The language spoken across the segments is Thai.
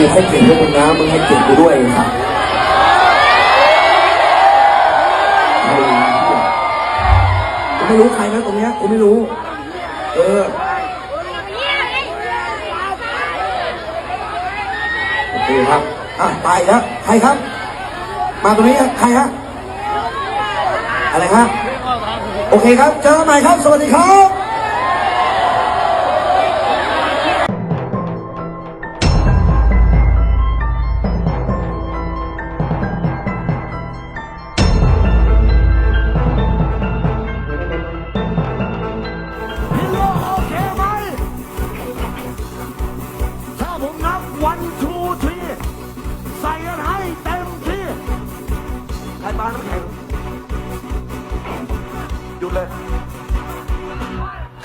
กูให้เกียรติพวกมึงนะมึงให้เกียรติกูด้วยไอ้สัสกูไม่รู้ใครนะตรงเนี้ยกูไม่รู้ เออโอเคครับอะไปแล้วใครครับ มาตรงนี้ฮะใครฮะอะไรฮะโอเคครับ เจอกันใหม่ครับ สวัสดีครับ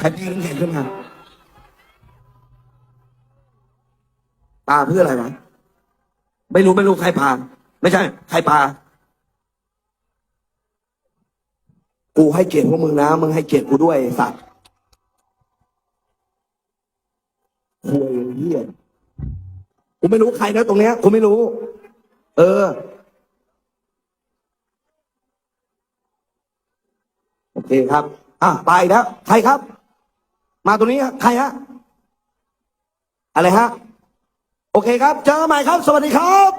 ใครยิงเห็นขึ้นมาปลาเพื่ออะไรวะไม่รู้ไม่รู้ใครพาไม่ใช่ ใครปากูให้เกียรติพวกมึงนะมึงให้เกียรติกูด้วยสัตว์คุยเฮียกูไม่รู้ใครนะตรงเนี้ยกูไม่รู้ เออโอเคครับ อะไปแล้วใครครับ มาตรงนี้ใครฮะ อะไรฮะ โอเคครับ เจอกันใหม่ครับ สวัสดีครับ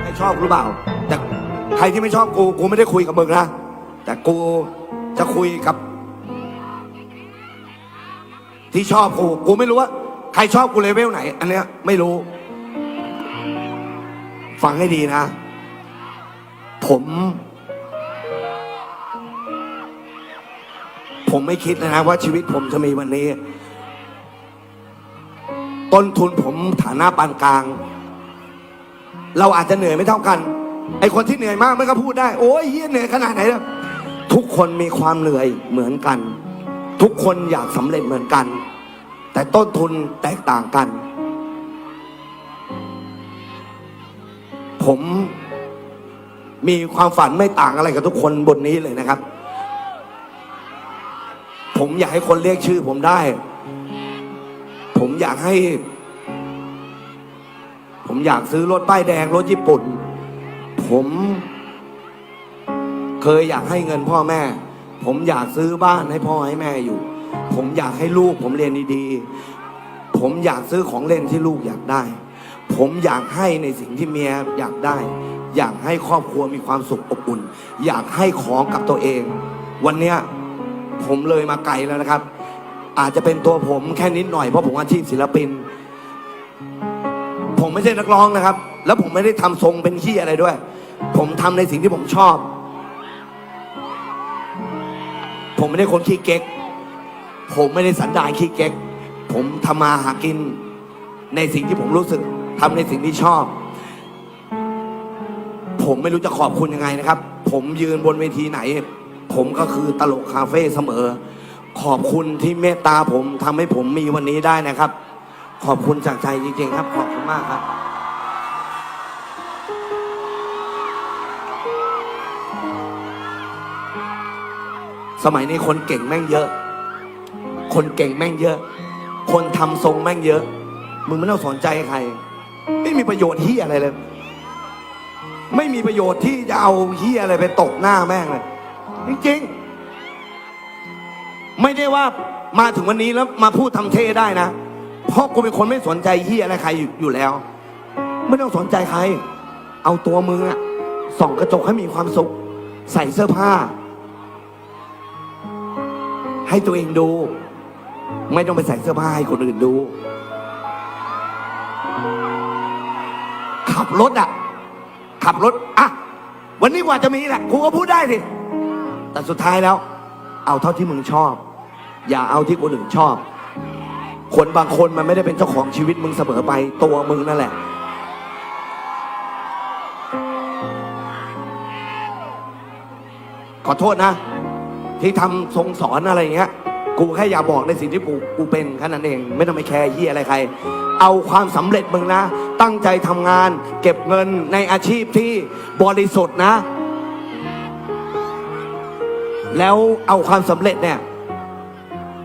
ใครชอบหรือเปล่า แต่ใครที่ไม่ชอบกู กูไม่ได้คุยกับมึงนะ แต่กูจะคุยกับ ที่ชอบกูกูไม่รู้ว่า ใครชอบกูเลเวลไหน อันเนี้ยไม่รู้ ฟังให้ดีนะ ผม ผมไม่คิดนะว่าชีวิตผมจะมีวันนี้ ต้นทุนผมฐานะปานกลาง เราอาจจะเหนื่อยไม่เท่ากัน ไอคนที่เหนื่อยมากมันก็พูดได้ โอ้ยเฮียเหนื่อยขนาดไหนแล้วทุกคนมีความเหนื่อยเหมือนกัน ทุกคนอยากสำเร็จเหมือนกัน แต่ต้นทุนแตกต่างกัน ผมมีความฝันไม่ต่างอะไรกับทุกคนบนนี้เลยนะครับ ผมอยากให้คนเรียกชื่อ ผมได้ ผมอยากให้ ผมอยากซื้อรถป้ายแดง รถญี่ปุ่น ผม เคยอยากให้เงินพ่อแม่ ผมอยากซื้อบ้านให้พ่อให้แม่อยู่ ผมอยากให้ลูกผมเรียนดีๆ ผมอยากซื้อของเล่นที่ลูกอยากได้ ผมอยากให้ในสิ่งที่เมียอยากได้ อยากให้ครอบครัวมีความสุขอบอุ่น อยากให้ของกับตัวเอง วันเนี้ยผมเลยมาไกลแล้วนะครับ อาจจะเป็นตัวผมแค่นิดหน่อยเพราะผมอาชีพศิลปิน ผมไม่ใช่นักร้องนะครับ แล้วผมไม่ได้ทำทรงเป็นขี้อะไรด้วย ผมทำในสิ่งที่ผมชอบ ผมไม่ได้คนขี้เก๊ก ผมไม่ได้สันดานขี้เก๊ก ผมทำมาหากินในสิ่งที่ผมรู้สึกทำในสิ่งที่ชอบ ผมไม่รู้จะขอบคุณยังไงนะครับ ผมยืนบนเวทีไหน ผมก็คือตลกคาเฟ่เสมอ ขอบคุณที่เมตตาผมทำให้ผมมีวันนี้ได้นะครับ ขอบคุณจากใจจริงๆครับ ขอบคุณมากครับสมัยนี้คนเก่งแม่งเยอะ คนเก่งแม่งเยอะ คนทำทรงแม่งเยอะ มึงไม่ต้องสนใจใคร ไม่มีประโยชน์ที่อะไรเลย ไม่มีประโยชน์ที่จะเอาเฮียอะไรไปตกหน้าแม่งเลย จริงๆ ไม่ได้ว่ามาถึงวันนี้แล้วมาพูดทำเท่ได้นะ เพราะกูเป็นคนไม่สนใจเฮียอะไรใครอยอยู่แล้ว ไม่ต้องสนใจใคร เอาตัวมึงอะส่องกระจกให้มีความสุข ใส่เสื้อผ้า ให้ตัวเองดู ไม่ต้องไปใส่เสื้อผ้าให้คนอื่นดู ขับรถอะขับรถอะวันนี้กว่าจะมีแหละกูก็พูดได้สิแต่สุดท้ายแล้ว เอาเท่าที่มึงชอบ อย่าเอาที่คนอื่นชอบ คนบางคนมันไม่ได้เป็นเจ้าของชีวิตมึงเสมอไปตัวมึงนั่นแหละ ขอโทษนะ ที่ทำทรงสอนอะไรอย่างเงี้ย กูแค่อยากบอกในสิ่งที่กูกูเป็นแค่นั้นเอง ไม่ต้องไปแคร์เฮียอะไรใคร เอาความสำเร็จมึงนะ ตั้งใจทำงาน เก็บเงินในอาชีพที่บริสุทธิ์นะ แล้วเอาความสำเร็จเนี่ย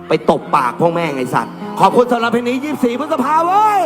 ไปตบปากพ่อแม่ไอสัตว์ ขอบคุณสำหรับเพลงนี้ 24พฤษภาเว้ย